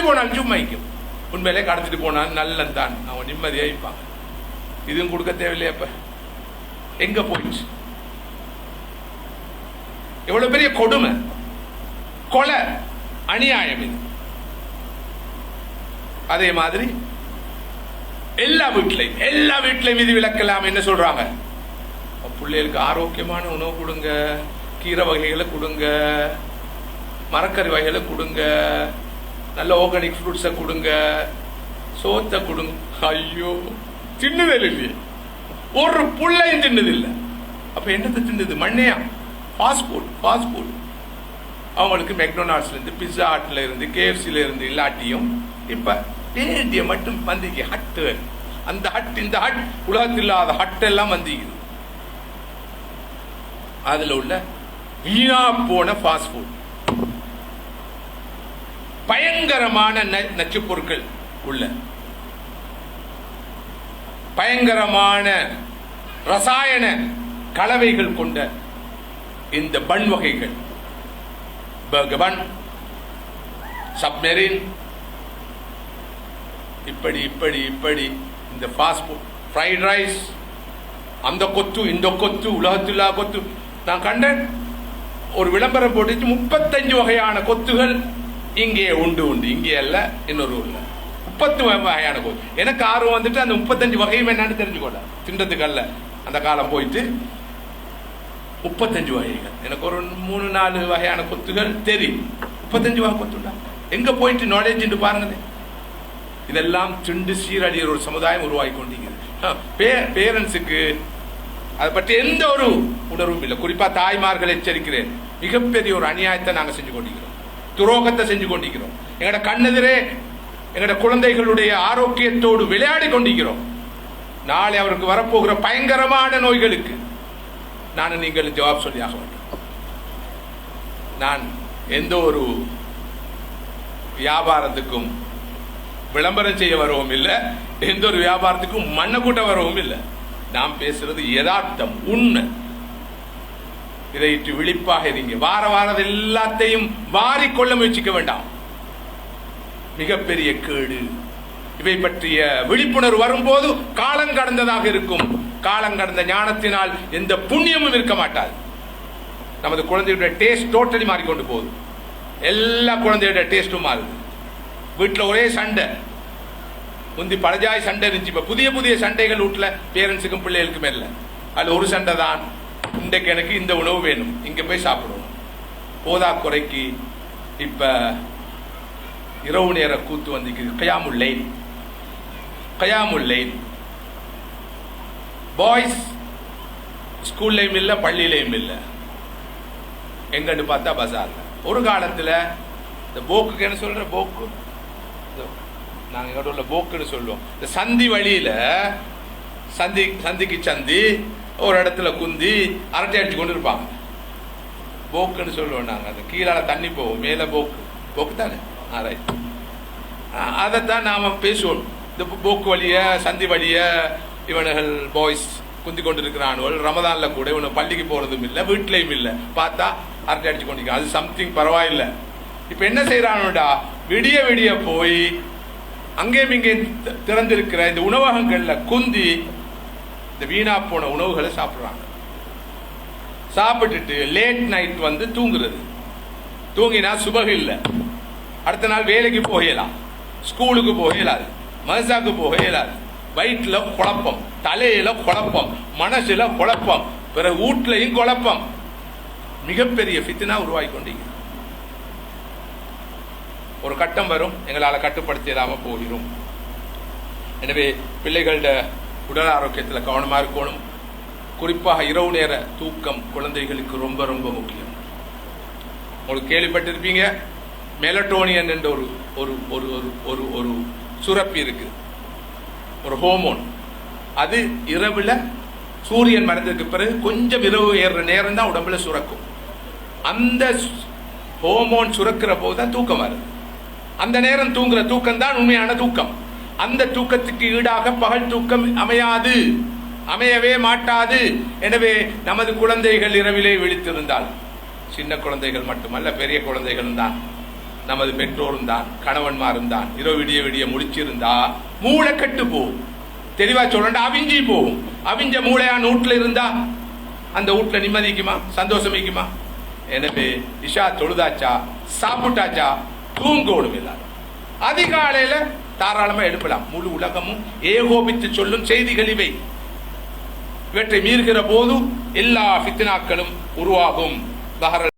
கடத்திட்டு போனாலும் சும்மா வைக்கும் உண்மையிலே கடத்திட்டு போனாலும் நல்லன் தான். அவன் நிம்மதியா இருப்பாங்க இதுவும் கொடுக்க தேவையில்லையா இப்ப எங்க போயிடுச்சு? எவ்வளவு பெரிய கொடுமை. கொலை அநியாயம் இது. அதே மாதிரி எல்லா வீட்லையும் எல்லா வீட்லையும் இது விளக்கலாம் என்ன சொல்றாங்க? பிள்ளைகளுக்கு ஆரோக்கியமான உணவு கொடுங்க. கீரை வகைகளை கொடுங்க. மரக்கறி வகைகளை கொடுங்க. நல்ல ஆர்கானிக் ஃப்ரூட்ஸை கொடுங்க. சோத்தை கொடுங்க. ஐயோ தின்னுதல் இல்லையே. ஒரு புள்ளையும் தின்னதில்லை. அப்போ என்னத்தை தின்னுது? மண்ணையா? ஃபாஸ்ட் ஃபுட் ஃபாஸ்ட் ஃபுட் அவங்களுக்கு மெக்டொனால்ட்ஸ்லேருந்து பிஸ்ஸா ஹட்ல இருந்து இருந்து இல்லாட்டியும் இப்போ வேண்டிய மட்டும் வந்திக்கு ஹட்டு அந்த ஹட் இந்த ஹட் உலகத்தில் இல்லாத ஹட் எல்லாம் வந்திக்குது அதில் உள்ள வீணா போன ஃபாஸ்ட் ஃபுட் பயங்கரமான ந- பொருட்கள் உள்ள. பயங்கரமான ரசாயன கலவைகள் கொண்ட இந்த பன் வகைகள். பர்கர் சப்மெரின் இப்படி இப்படி இப்படி இந்த ஃபாஸ்ட் ஃபுட் ஃப்ரைட் ரைஸ் அந்த கொத்து இந்த கொத்து உலகத்துலா கொத்து. நான் கண்டேன் ஒரு விளம்பரம் போட்டுச்சு முப்பத்தஞ்சு வகையான கொத்துகள் இங்கே உண்டு உண்டு. இங்கே அல்ல இன்னொரு ஊர்ல. முப்பத்து வகையான கொத்து எனக்கு ஆர்வம் வந்துட்டு அந்த முப்பத்தஞ்சு வகையும் என்னன்னு தெரிஞ்சுக்கோட. திண்டத்துக்கு அல்ல. அந்த காலம் போயிட்டு முப்பத்தஞ்சு வகைகள். எனக்கு ஒரு மூணு நாலு வகையான கொத்துகள் தெரியும். முப்பத்தஞ்சு வகை கொத்துண்டா எங்க போயிட்டு நாலேஜ் பாருங்களே. இதெல்லாம் திண்டு சீரழியர் ஒரு சமுதாயம் உருவாகி கொண்டிருக்கிறது. பேரண்ட்ஸுக்கு அதை பற்றி எந்த ஒரு உணர்வும் இல்லை. குறிப்பா தாய்மார்கள் எச்சரிக்கிறேன். மிகப்பெரிய ஒரு அநியாயத்தை நாங்கள் செஞ்சு கொண்டிருக்கிறோம். துரோகத்தை செஞ்சு கொண்டிருக்கிறோம். எங்களோட கண்ணெதிரே எங்களோட குழந்தைகளுடைய ஆரோக்கியத்தோடு விளையாடி கொண்டிருக்கிறோம். நாளை அவருக்கு வரப்போகிற பயங்கரமான நோய்களுக்கு நான் நீங்கள் ஜவாப் சொல்லி ஆக வேண்டும். நான் எந்த ஒரு வியாபாரத்துக்கும் விளம்பரம் செய்ய வரவும் இல்லை எந்த ஒரு வியாபாரத்துக்கும் மண்ணை கூட்ட வரவும் இல்லை. நாம் பேசுறது யதார்த்தம் உண்மை. இதை விழிப்பாக இருங்க வார வாரம் எல்லாத்தையும் வாரிக்கொள்ள முயற்சிக்க வேண்டாம். மிகப்பெரிய கேடு. இவை பற்றிய விழிப்புணர்வு வரும்போது காலம் கடந்ததாக இருக்கும். காலம் கடந்த ஞானத்தினால் எந்த புண்ணியமும் இருக்க மாட்டாது. நமது குழந்தையுடைய டேஸ்ட் டோட்டலி மாறிக்கொண்டு போகுது. எல்லா குழந்தையுடைய டேஸ்ட்டும் மாறுது. வீட்டில் ஒரே சண்டை. முந்தி பழஜாய் சண்டை இருந்துச்சு இப்போ புதிய புதிய சண்டைகள் வீட்டில் பேரண்ட்ஸுக்கும் பிள்ளைகளுக்கும் இல்லை. அதில் ஒரு சண்டை தான் இன்றைக்கு எனக்கு இந்த உணவு வேணும். இங்கே போய் சாப்பிடுவோம். போதா குறைக்கு இப்போ இரவு நேர கூத்து வந்திருக்குது. கயாமுல்லை கயாமுல்லை பாய்ஸ் ஸ்கூல்லையும் இல்லை பள்ளியிலையும் இல்லை. எங்கன்னு பார்த்தா பஜார்ல ஒரு காலத்தில் இந்த போக்குக்கு என்ன சொல்ற? போக்கு? நாங்கள் நாங்க உள்ள போக்குன்னு சொல்லுவோம். இந்த சந்தி வழியில சந்தி சந்திக்கு சந்தி ஒரு இடத்துல குந்தி அரட்டை அடிச்சு கொண்டு இருப்பாங்க போக்குன்னு சொல்லுவோம் நாங்கள் அந்த கீழே தண்ணி போகும். மேலே போக்கு. போக்கு தானே? ரைட் அதைத்தான் நாம் பேசுவோம். இந்த போக்கு வழிய சந்தி வழிய இவனுகள் பாய்ஸ் குந்தி கொண்டிருக்கிறானுவல் ரமதானில் கூட இவனை பள்ளிக்கு போகிறதும் இல்லை வீட்லேயும் இல்லை. பார்த்தா அரட்டை அடிச்சு கொண்டிருக்கான் அது சம்திங் பரவாயில்லை. இப்போ என்ன செய்கிறானுடா விடிய விடிய போய் அங்கேயும் இங்கே திறந்திருக்கிற இந்த உணவகங்களில் குந்தி இந்த வீணா போன உணவுகளை சாப்பிடுறாங்க. சாப்பிட்டுட்டு லேட் நைட் வந்து தூங்குறது. தூங்கினா சுபகு இல்லை. அடுத்த நாள் வேலைக்கு போகலாம் ஸ்கூலுக்கு போக இயலாது. மனசாக்கு போக இயலாது. வயிற்றில் குழப்பம் தலையில குழப்பம் மனசுல குழப்பம் பிறகு வீட்லையும் குழப்பம். மிகப்பெரிய ஃபித்னா உருவாகி கொண்டீங்க ஒரு கட்டம் வரும் எங்களால் கட்டுப்படுத்திடாம போகிறோம் எனவே பிள்ளைகளோட உடல் ஆரோக்கியத்தில் கவனமாக இருக்கணும். குறிப்பாக இரவு நேர தூக்கம் குழந்தைகளுக்கு ரொம்ப ரொம்ப முக்கியம். உங்களுக்கு கேள்விப்பட்டிருப்பீங்க? மெலட்டோனியன் என்ற ஒரு ஒரு ஒரு ஒரு ஒரு ஒரு சுரப்பி இருக்கு. ஒரு ஹோமோன். அது இரவில் சூரியன் மறைந்ததுக்கு பிறகு கொஞ்சம் இரவு ஏறுற நேரம் தான் உடம்புல சுரக்கும். அந்த ஹோமோன் சுரக்கிற போது தான் தூக்கம் வருது. அந்த நேரம் தூங்குற தூக்கம் தான் உண்மையான தூக்கம். அந்த தூக்கத்துக்கு ஈடாக பகல் தூக்கம் அமையாது. அமையவே மாட்டாது. எனவே நமது குழந்தைகள் இரவிலே விழித்திருந்தால் சின்ன குழந்தைகள் மட்டுமல்ல பெரிய குழந்தைகளும் தான். நமது பெற்றோரும் தான் கணவன்மாரும் தான். இரவு விடிய விடிய முடிச்சிருந்தா மூளை கெட்டு போகும். தெளிவா சொல்லண்டா அவிஞ்சி போகும். அவிஞ்ச மூளையா நூட்டில் இருந்தா அந்த வீட்டில் நிம்மதிக்குமா சந்தோஷம் வைக்குமா எனவே இஷா தொழுதாச்சா சாப்பிட்டாச்சா தூங்கோடும் எல்லாரும் அதிகாலையில் தாராளமாக எழுப்பலாம் முழு உலகமும் ஏகோபித்து சொல்லும் செய்திகள் இவை. இவற்றை மீறுகிற போது எல்லா ஃபித்னாக்களும் உருவாகும். பஹரல்